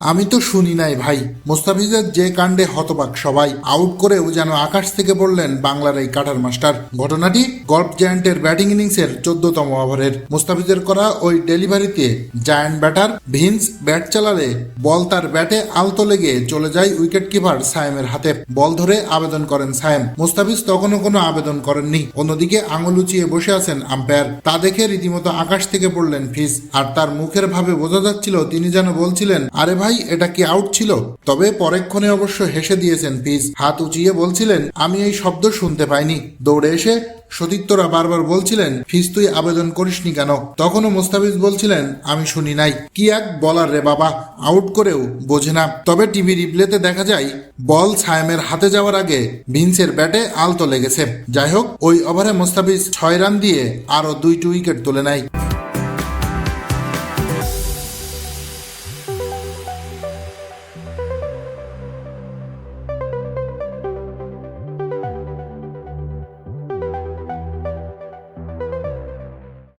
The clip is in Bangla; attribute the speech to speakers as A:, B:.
A: আমি তো শুনি নাই ভাই। মোস্তাফিজের যে কাণ্ডে হতবাক সবাই। আউট করেও যেন আকাশ থেকে পড়লেন বাংলার এই কাটার মাস্টার। ঘটনাটি গল্ফ জায়ান্টের ব্যাটিং ইনিংসের চোদ্দতম ওভারের। মোস্তাফিজের করা ওই ডেলিভারিতে জায়ান্ট ব্যাটার ভিন্স ব্যাট চালালে বল তার ব্যাটে আলতো লেগে চলে যায় উইকেট কিপার সায়েমের হাতে। বল ধরে আবেদন করেন সায়েম। মোস্তাফিজ তখনও কোনো আবেদন করেননি। অন্যদিকে আঙুল উঁচিয়ে বসে আছেন আম্পায়ার। তা দেখে রীতিমতো আকাশ থেকে পড়লেন ফিস। আর তার মুখের ভাবে বোঝা যাচ্ছিল তিনি যেন বলছিলেন, আরে ভাই এটা কি আউট ছিল? তবে পরেক্ষণে অবশ্য হেসে দিয়েছেন ফিস হাত উঁচিয়ে বলছিলেন, আমি এই শব্দ শুনতে পাইনি। দৌড়ে এসে সতীর্থরা বারবার বলছিলেন ফিস তুই আবেদন করিসনি কেন? তখনও মোস্তাফিজ বলছিলেন, আমি শুনি নাই। কি এক বলার রে বাবা আউট করেও বোঝে না। তবে টিভি রিপ্লেতে দেখা যায়, বল সায়েমের হাতে যাওয়ার আগে ভিন্সের ব্যাটে আলতো লেগেছে। যাই হোক, ওই ওভারে মোস্তাফিজ ছয় রান দিয়ে আরও দুইটি উইকেট তুলে নেয়।